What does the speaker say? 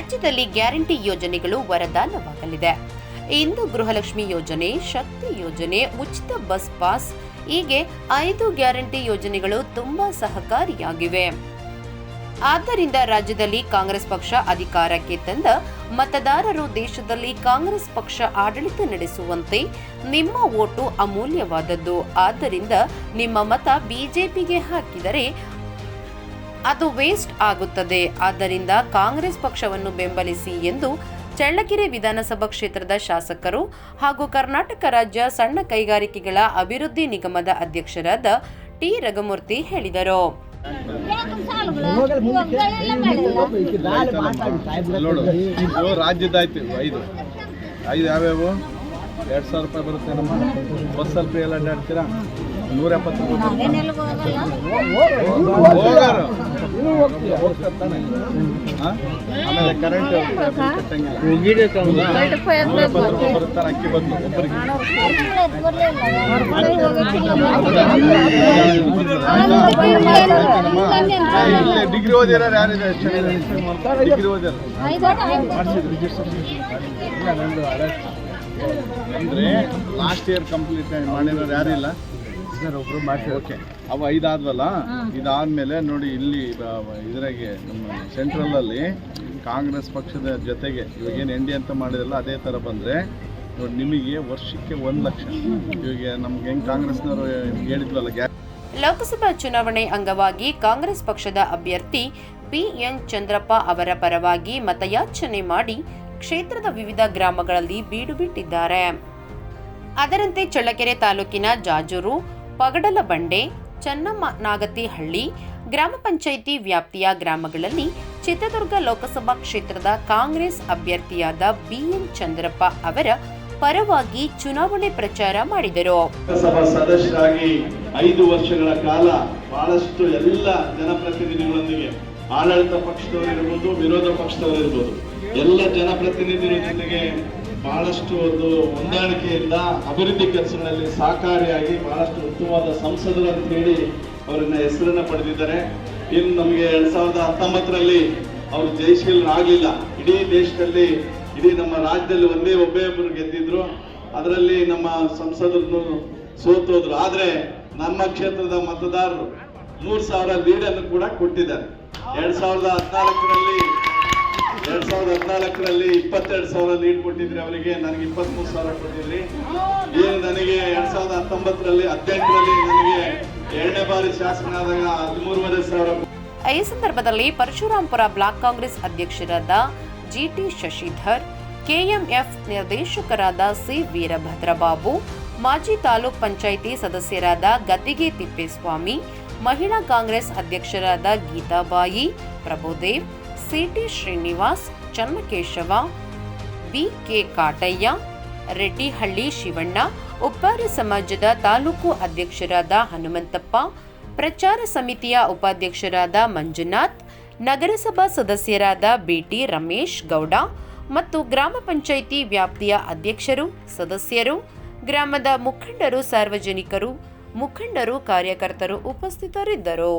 ರಾಜ್ಯದಲ್ಲಿ ಗ್ಯಾರಂಟಿ ಯೋಜನೆಗಳು ವರದಾನವಾಗಲಿದೆ. ಇಂದು ಗೃಹಲಕ್ಷ್ಮಿ ಯೋಜನೆ, ಶಕ್ತಿ ಯೋಜನೆ, ಉಚಿತ ಬಸ್ ಪಾಸ್, ಹೀಗೆ ಐದು ಗ್ಯಾರಂಟಿ ಯೋಜನೆಗಳು ತುಂಬಾ ಸಹಕಾರಿಯಾಗಿವೆ. ಆದ್ದರಿಂದ ರಾಜ್ಯದಲ್ಲಿ ಕಾಂಗ್ರೆಸ್ ಪಕ್ಷ ಅಧಿಕಾರಕ್ಕೆ ತಂದ ಮತದಾರರು ದೇಶದಲ್ಲಿ ಕಾಂಗ್ರೆಸ್ ಪಕ್ಷ ಆಡಳಿತ ನಡೆಸುವಂತೆ ನಿಮ್ಮ ಓಟು ಅಮೂಲ್ಯವಾದದ್ದು. ಆದ್ದರಿಂದ ನಿಮ್ಮ ಮತ ಬಿಜೆಪಿಗೆ ಹಾಕಿದರೆ ಅದು ವೇಸ್ಟ್ ಆಗುತ್ತದೆ. ಆದ್ದರಿಂದ ಕಾಂಗ್ರೆಸ್ ಪಕ್ಷವನ್ನು ಬೆಂಬಲಿಸಿ ಎಂದು ಚಳ್ಳಕೆರೆ ವಿಧಾನಸಭಾ ಕ್ಷೇತ್ರದ ಶಾಸಕರು ಹಾಗೂ ಕರ್ನಾಟಕ ರಾಜ್ಯ ಸಣ್ಣ ಕೈಗಾರಿಕೆಗಳ ಅಭಿವೃದ್ಧಿ ನಿಗಮದ ಅಧ್ಯಕ್ಷರಾದ ಟಿ. ರಘುಮೂರ್ತಿ ಹೇಳಿದರು. ಎರಡು ಸಾವಿರ ರೂಪಾಯಿ ಬರುತ್ತೆ ನಮ್ಮ ಎಲ್ಲ ಅಡ್ಡಾಡ್ತೀರಾ ನೂರ ಎಪ್ಪತ್ತು? ಆಮೇಲೆ ಕರೆಂಟ್ ಬರುತ್ತಾರೆ ಅಕ್ಕಿ ಬಂದು ಒಬ್ಬರಿಗೆ ಡಿಗ್ರಿ ಓದಿರೋ ಯಾರಿದೆ ಡಿಗ್ರಿ ಓದಿರೋ ಅಂದ್ರೆ ಲಾಸ್ಟ್ ಇಯರ್ ಕಂಪ್ಲೀಟ್ ಮಾಡಿರೋರು ಯಾರಿಲ್ಲ ಸರ್ ಒಬ್ರು ಮಾಡ್ತಾರೆ. ಓಕೆ. ಅವು ಐದಾದ್ವಲ್ಲ ಇದಾದ್ಮೇಲೆ ನೋಡಿ ಇಲ್ಲಿ ಇದ್ರಾಗೆ ನಮ್ಮ ಸೆಂಟ್ರಲ್ ಅಲ್ಲಿ ಕಾಂಗ್ರೆಸ್ ಪಕ್ಷದ ಜೊತೆಗೆ ಇವಾಗ ಏನು ಎನ್ ಡಿ ಅಂತ ಮಾಡಿದ್ರಲ್ಲ ಅದೇ ಥರ ಬಂದರೆ ನೋಡಿ ನಿಮಗೆ ವರ್ಷಕ್ಕೆ ಒಂದು ಲಕ್ಷ. ಇವಾಗ ನಮ್ಗೆ ಹೆಂಗೆ ಕಾಂಗ್ರೆಸ್ನವರು ಹೇಳಿದ್ವಲ್ಲ ಗ್ಯಾ ಲೋಕಸಭಾ ಚುನಾವಣೆ ಅಂಗವಾಗಿ ಕಾಂಗ್ರೆಸ್ ಪಕ್ಷದ ಅಭ್ಯರ್ಥಿ ಬಿಎನ್ ಚಂದ್ರಪ್ಪ ಅವರ ಪರವಾಗಿ ಮತಯಾಚನೆ ಮಾಡಿ ಕ್ಷೇತ್ರದ ವಿವಿಧ ಗ್ರಾಮಗಳಲ್ಲಿ ಬೀಡು ಬಿಟ್ಟಿದ್ದಾರೆ. ಅದರಂತೆ ಚಳ್ಳಕೆರೆ ತಾಲೂಕಿನ ಜಾಜೂರು ಪಗಡಲಬಂಡೆ ಚನ್ನಮ್ಮ ನಾಗತಿಹಳ್ಳಿ, ಗ್ರಾಮ ಪಂಚಾಯಿತಿ ವ್ಯಾಪ್ತಿಯ ಗ್ರಾಮಗಳಲ್ಲಿ ಚಿತ್ರದುರ್ಗ ಲೋಕಸಭಾ ಕ್ಷೇತ್ರದ ಕಾಂಗ್ರೆಸ್ ಅಭ್ಯರ್ಥಿಯಾದ ಬಿಎನ್ ಚಂದ್ರಪ್ಪ ಅವರ ಪರವಾಗಿ ಚುನಾವಣೆ ಪ್ರಚಾರ ಮಾಡಿದರು. ಲೋಕಸಭಾ ಸದಸ್ಯರಾಗಿ ಐದು ವರ್ಷಗಳ ಕಾಲ ಬಹಳಷ್ಟು ಎಲ್ಲ ಜನಪ್ರತಿನಿಧಿಗಳೊಂದಿಗೆ, ಆಡಳಿತ ಪಕ್ಷದವರಿರ್ಬೋದು, ವಿರೋಧ ಪಕ್ಷದವರಿರ್ಬೋದು, ಎಲ್ಲ ಜನಪ್ರತಿನಿಧಿಗಳ ಜೊತೆಗೆ ಬಹಳಷ್ಟು ಒಂದು ಹೊಂದಾಣಿಕೆಯಿಂದ ಅಭಿವೃದ್ಧಿ ಕೆಲಸಗಳಲ್ಲಿ ಸಹಕಾರಿಯಾಗಿ ಬಹಳಷ್ಟು ಉತ್ತಮವಾದ ಸಂಸದರು ಅಂತ ಹೇಳಿ ಅವರನ್ನ ಹೆಸರನ್ನ ಪಡೆದಿದ್ದಾರೆ. ಇನ್ನು ನಮಗೆ ಎರಡ್ ಸಾವಿರದ ಹತ್ತೊಂಬತ್ತರಲ್ಲಿ ಅವರು ಜಯಶೀಲರಾಗಲಿಲ್ಲ ಇಡೀ ದೇಶದಲ್ಲಿ, ಇಡೀ ನಮ್ಮ ರಾಜ್ಯದಲ್ಲಿ ಒಂದೇ ಒಬ್ಬೇ ಒಬ್ಬರು ಗೆದ್ದಿದ್ರು. ಅದರಲ್ಲಿ ನಮ್ಮ ಸಂಸದರನ್ನು ಸೋತೋದ್ರು ಆದ್ರೆ ನಮ್ಮ ಕ್ಷೇತ್ರದ ಮತದಾರರು ಮೂರು ಸಾವಿರ ಲೀಡ್ ಅನ್ನು ಕೂಡ ಕೊಟ್ಟಿದ್ದಾರೆ. ಎರಡ್ ಸಾವಿರದ ಹದಿನಾಲ್ಕರಲ್ಲಿ ಎರಡ್ ಸಾವಿರದ ಹದಿನಾಲ್ಕರಲ್ಲಿ ಇಪ್ಪತ್ತೆರಡು ಸಾವಿರ ಲೀಡ್ ಕೊಟ್ಟಿದ್ರಿ ಅವರಿಗೆ, ನನಗೆ ಇಪ್ಪತ್ಮೂರು ಸಾವಿರ ಕೊಟ್ಟಿದ್ರಿ ಏನು ನನಗೆ ಎರಡ್ ಸಾವಿರದ ಹತ್ತೊಂಬತ್ತರಲ್ಲಿ ಹದಿನೆಂಟರಲ್ಲಿ ನನಗೆ ಎರಡನೇ ಬಾರಿ ಶಾಸಕನಾದಾಗ ಹದಿಮೂರುವರೆ ಸಾವಿರ ಈ ಸಂದರ್ಭದಲ್ಲಿ ಪರಶುರಾಂಪುರ ಬ್ಲಾಕ್ ಕಾಂಗ್ರೆಸ್ ಅಧ್ಯಕ್ಷರಾದ ಜಿಟಿ ಶಶಿಧರ್, ಕೆಎಂಎಫ್ ನಿರ್ದೇಶಕರಾದ ಸಿ. ವೀರಭದ್ರಬಾಬು, ಮಾಜಿ ತಾಲೂಕ್ ಪಂಚಾಯಿತಿ ಸದಸ್ಯರಾದ ಗದ್ದಿಗೆ ತಿಪ್ಪೇಸ್ವಾಮಿ, ಮಹಿಳಾ ಕಾಂಗ್ರೆಸ್ ಅಧ್ಯಕ್ಷರಾದ Geethabai, Prabhudev CT Srinivas, Channakeshava B K Kataiah, Reddihalli Shivanna, Uppara ಸಮಾಜದ ತಾಲೂಕು ಅಧ್ಯಕ್ಷರಾದ ಹನುಮಂತಪ್ಪ, ಪ್ರಚಾರ ಸಮಿತಿಯ ಉಪಾಧ್ಯಕ್ಷರಾದ ಮಂಜುನಾಥ್, ನಗರಸಭಾ ಸದಸ್ಯರಾದ ಬಿಟಿ ರಮೇಶ್ ಗೌಡ ಮತ್ತು ಗ್ರಾಮ ಪಂಚಾಯಿತಿ ವ್ಯಾಪ್ತಿಯ ಅಧ್ಯಕ್ಷರು, ಸದಸ್ಯರು, ಗ್ರಾಮದ ಮುಖಂಡರು, ಸಾರ್ವಜನಿಕರು, ಮುಖಂಡರು, ಕಾರ್ಯಕರ್ತರು ಉಪಸ್ಥಿತರಿದ್ದರು.